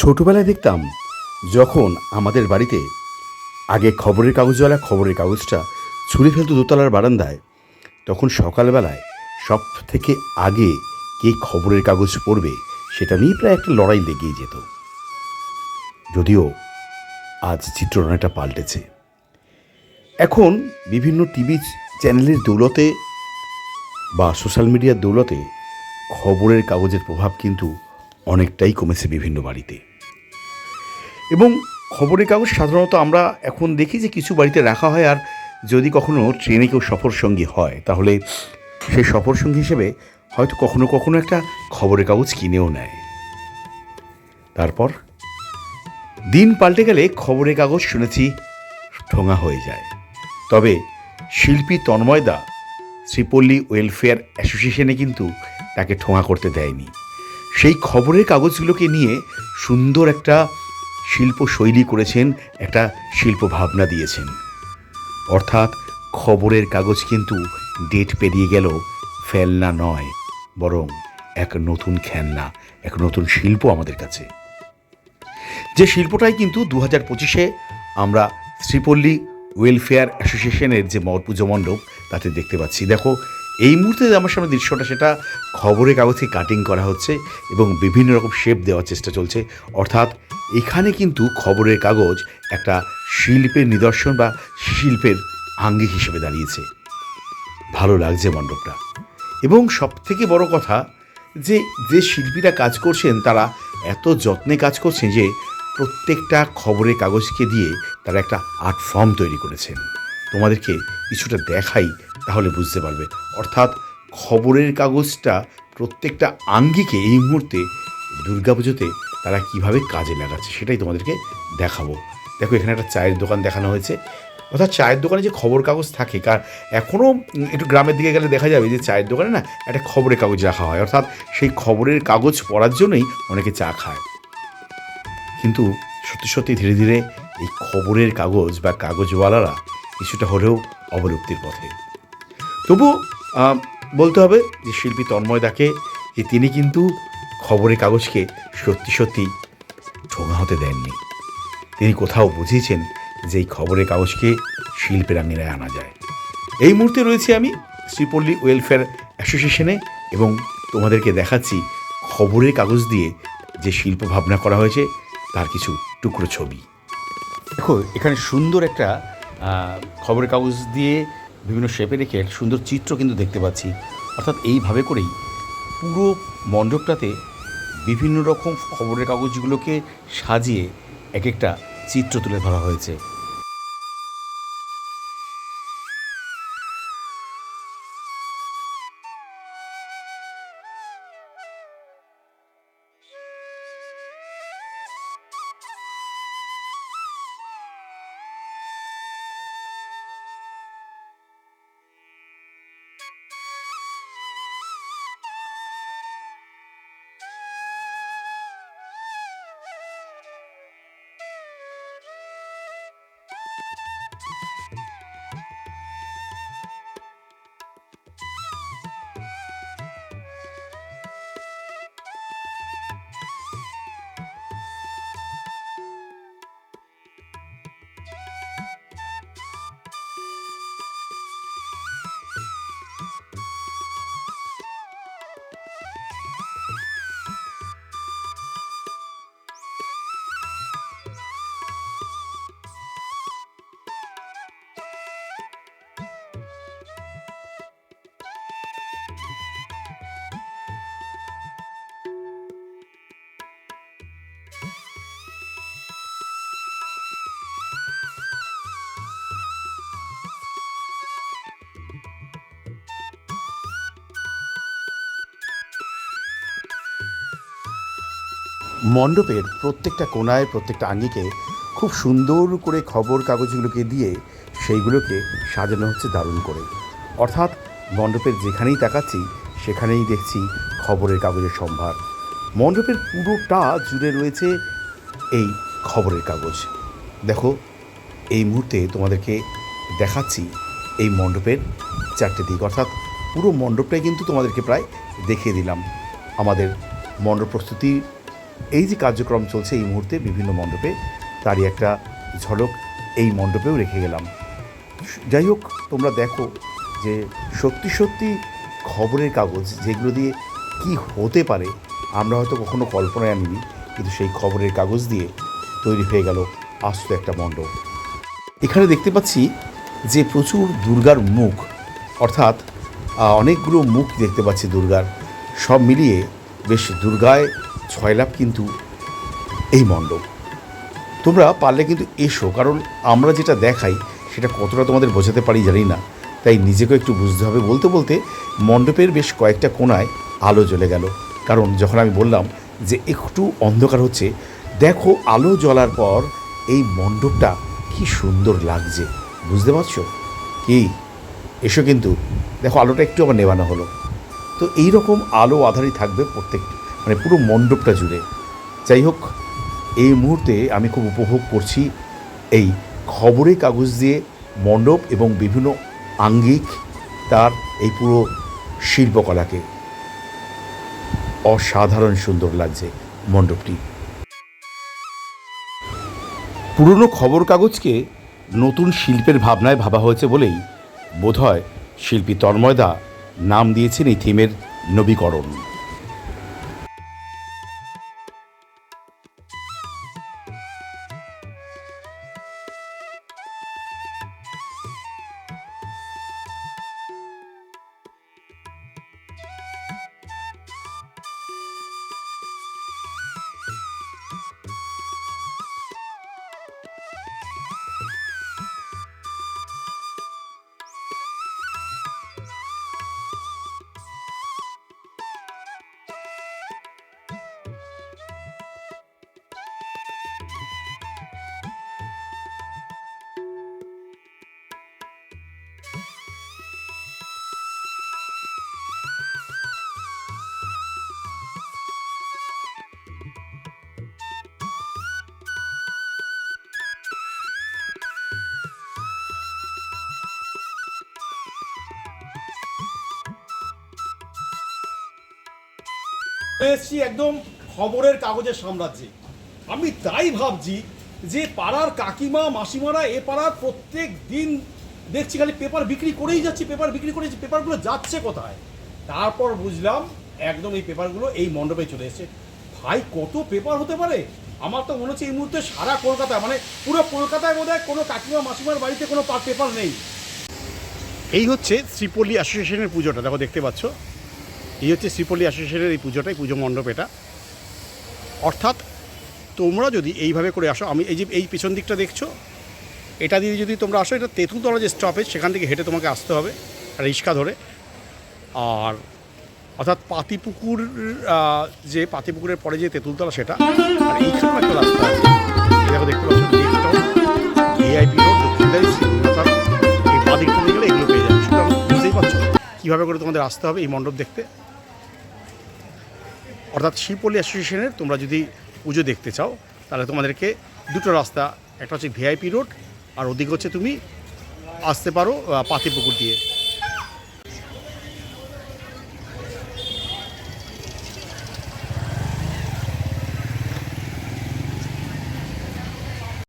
ছোটবেলায় দেখতাম যখন আমাদের বাড়িতে আগে খবরের কাগজওয়ালা, খবরের কাগজটা ছুঁড়ে ফেলতো দোতলার বারান্দায়, তখন সকালবেলায় সব থেকে আগে কে খবরের কাগজ পড়বে সেটা নিয়ে প্রায় একটা লড়াই লেগেই যেত। যদিও আজ চিত্র অনেকটা পাল্টেছে। এখন বিভিন্ন টিভি চ্যানেলের দৌলতে বা সোশ্যাল মিডিয়ার দৌলতে খবরের কাগজের প্রভাব কিন্তু অনেকটাই কমেছে বিভিন্ন বাড়িতে। এবং খবরের কাগজ সাধারণত আমরা এখন দেখি যে কিছু বাড়িতে রাখা হয় আর যদি কখনো ট্রেনে কেউ সফর সঙ্গী হয়, তাহলে সেই সফর সঙ্গী হিসেবে হয়তো কখনো কখনো একটা খবরের কাগজ কিনেও নেয়। তারপর দিন পাল্টে গেলে খবরের কাগজ শুনেছি ঠোঙা হয়ে যায়। তবে শিল্পী তন্ময়দা শ্রীপল্লী ওয়েলফেয়ার অ্যাসোসিয়েশনে কিন্তু তাকে ঠোঙা করতে দেয়নি। সেই খবরের কাগজগুলোকে নিয়ে সুন্দর একটা শিল্প শৈলী করেছেন, একটা শিল্প ভাবনা দিয়েছেন। অর্থাৎ খবরের কাগজ কিন্তু ডেট পেরিয়ে গেল, ফেলনা নয়, বরং এক নতুন খেলনা, এক নতুন শিল্প আমাদের কাছে। যে শিল্পটাই কিন্তু দু হাজার পঁচিশে আমরা শ্রীপল্লী ওয়েলফেয়ার অ্যাসোসিয়েশনের যে পুজো মণ্ডপ, তাতে দেখতে পাচ্ছি। দেখো এই মুহূর্তে আমার সামনে দৃশ্যটা, সেটা খবরের কাগজে কাটিং করা হচ্ছে এবং বিভিন্ন রকম শেপ দেওয়ার চেষ্টা চলছে। অর্থাৎ এখানে কিন্তু খবরের কাগজ একটা শিল্পের নিদর্শন বা শিল্পের আঙ্গিক হিসেবে দাঁড়িয়েছে। ভালো লাগছে মণ্ডপটা। এবং সব থেকে বড় কথা যে যে শিল্পীরা কাজ করছেন, তারা এত যত্নে কাজ করছেন যে, প্রত্যেকটা খবরের কাগজকে দিয়ে তারা একটা আর্ট ফর্ম তৈরি করেছেন। তোমাদেরকে কিছুটা দেখাই তাহলে বুঝতে পারবে। অর্থাৎ খবরের কাগজটা প্রত্যেকটা আঙ্গিকে এই মুহূর্তে দুর্গাপুজোতে তারা কীভাবে কাজে লাগাচ্ছে সেটাই তোমাদেরকে দেখাবো। দেখো, এখানে একটা চায়ের দোকান দেখানো হয়েছে। অর্থাৎ চায়ের দোকানে যে খবর কাগজ থাকে, কার এখনও একটু গ্রামের দিকে গেলে দেখা যাবে যে চায়ের দোকানে না একটা খবরের কাগজ রাখা হয়। অর্থাৎ সেই খবরের কাগজ পড়ার জন্যই অনেকে চা খায়। কিন্তু সত্যি সত্যি ধীরে ধীরে এই খবরের কাগজ বা কাগজওয়ালারা কিছুটা হলেও অবলুপ্তির পথে। তবু বলতে হবে যে শিল্পী তন্ময়দাকে যে তিনি কিন্তু খবরের কাগজকে সত্যি সত্যি ঠোঙা হতে দেননি। তিনি কোথাও বুঝিয়েছেন যে এই খবরের কাগজকে শিল্পের আঙিনায় আনা যায়। এই মুহূর্তে রয়েছে আমি শ্রীপল্লী ওয়েলফেয়ার অ্যাসোসিয়েশনে এবং তোমাদেরকে দেখাচ্ছি খবরের কাগজ দিয়ে যে শিল্প ভাবনা করা হয়েছে, তার কিছু টুকরো ছবি। দেখো, এখানে সুন্দর একটা খবরের কাগজ দিয়ে বিভিন্ন শেপে রেখে সুন্দর চিত্র কিন্তু দেখতে পাচ্ছি। অর্থাৎ এইভাবে করেই পুরো মণ্ডপটাতে বিভিন্ন রকম খবরের কাগজগুলোকে সাজিয়ে এক একটা চিত্র তুলে ধরা হয়েছে। মণ্ডপের প্রত্যেকটা কোনায় প্রত্যেকটা আঙ্গিকে খুব সুন্দর করে খবর কাগজগুলোকে দিয়ে সেইগুলোকে সাজানো হচ্ছে দারুণ করে। অর্থাৎ মণ্ডপের যেখানেই তাকাচ্ছি, সেখানেই দেখছি খবরের কাগজের সম্ভার। মণ্ডপের পুরোটা জুড়ে রয়েছে এই খবরের কাগজ। দেখো, এই মুহূর্তে তোমাদেরকে দেখাচ্ছি এই মণ্ডপের চারটে দিক। অর্থাৎ পুরো মণ্ডপটাই কিন্তু তোমাদেরকে প্রায় দেখিয়ে দিলাম। আমাদের মণ্ডপ প্রস্তুতি এই যে কার্যক্রম চলছে এই মুহূর্তে বিভিন্ন মণ্ডপে, তারই একটা ঝলক এই মণ্ডপেও রেখে গেলাম। যাই হোক, তোমরা দেখো যে সত্যি সত্যি খবরের কাগজ যেগুলো দিয়ে কি হতে পারে, আমরা হয়তো কখনো কল্পনায় আনিনি, কিন্তু সেই খবরের কাগজ দিয়ে তৈরি হয়ে গেল আস্ত একটা মণ্ডপ। এখানে দেখতে পাচ্ছি যে প্রচুর দুর্গার মুখ, অর্থাৎ অনেকগুলো মুখ দেখতে পাচ্ছি দুর্গার। সব মিলিয়ে বেশ দুর্গায় ছয় লাভ কিন্তু এই মণ্ডপ। তোমরা পারলে কিন্তু এসো, কারণ আমরা যেটা দেখাই সেটা কতটা তোমাদের বোঝাতে পারি জানি না। তাই নিজেকে একটু বুঝতে হবে। বলতে বলতে মণ্ডপের বেশ কয়েকটা কোণায় আলো জ্বলে গেল। কারণ যখন আমি বললাম যে একটু অন্ধকার হচ্ছে, দেখো আলো জ্বলার পর এই মণ্ডপটা কি সুন্দর লাগছে। বুঝতে পারছ? কি? এসো কিন্তু। দেখো আলোটা একটু আবার নেবানো হলো। তো এই রকম আলো আধারই থাকবে প্রত্যেক মানে পুরো মণ্ডপটা জুড়ে। যাই হোক, এই মুহূর্তে আমি খুব উপভোগ করছি এই খবরের কাগজ দিয়ে মণ্ডপ এবং বিভিন্ন আঙ্গিক তার এই পুরো শিল্পকলাকে। অসাধারণ সুন্দর লাগছে মণ্ডপটি। পুরনো খবর কাগজকে নতুন শিল্পের ভাবনায় ভাবা হয়েছে বলেই বোধহয় শিল্পী তন্ময়দা নাম দিয়েছেন এই থিমের নবীকরণ। এসছি একদম খবরের কাগজের সাম্রাজ্যে। আমি তাই ভাবছি যে পাড়ার কাকিমা মাসিমারা এ পাড়ার প্রত্যেক দিন দেখছি খালি পেপার বিক্রি করেই যাচ্ছি পেপার বিক্রি করেই যাচ্ছি, পেপারগুলো যাচ্ছে কোথায়? তারপর বুঝলাম একদম এই পেপারগুলো এই মণ্ডপে চলে এসেছে। ভাই কত পেপার হতে পারে? আমার তো মনে হচ্ছে এই মুহূর্তে সারা কলকাতায় মানে পুরো কলকাতায় বোধ হয় কোনো কাকিমা মাসিমার বাড়িতে কোনো পেপার নেই। এই হচ্ছে শ্রীপল্লী অ্যাসোসিয়েশনের পুজোটা দেখো দেখতে পাচ্ছ। এই হচ্ছে শ্রীপল্লী অ্যাসোসিয়েশনের এই পুজোটা, এই পুজো মণ্ডপ এটা। অর্থাৎ তোমরা যদি এইভাবে করে আসো, আমি এই যে এই পেছন দিকটা দেখছ, এটা দিয়ে যদি তোমরা আসো, এটা তেঁতুলতলা যে স্টপেজ সেখান থেকে হেঁটে তোমাকে আসতে হবে, রিক্সা ধরে। আর অর্থাৎ পাতিপুকুর যে পাতিপুকুরের পরে যে তেঁতুলতলা সেটা, আর এইখানেও একটা রাস্তা আছে। দেখতে পাচ্ছ বুঝতেই পারছ কীভাবে করে তোমাদের আসতে হবে এই মণ্ডপ দেখতে। অর্থাৎ শিবপল্লী অ্যাসোসিয়েশনের তোমরা যদি পুজো দেখতে চাও, তাহলে তোমাদেরকে দুটো রাস্তা, একটা হচ্ছে ভিআইপি রোড আর ওদিকে হচ্ছে তুমি আসতে পারো পাতিপুকুর দিয়ে।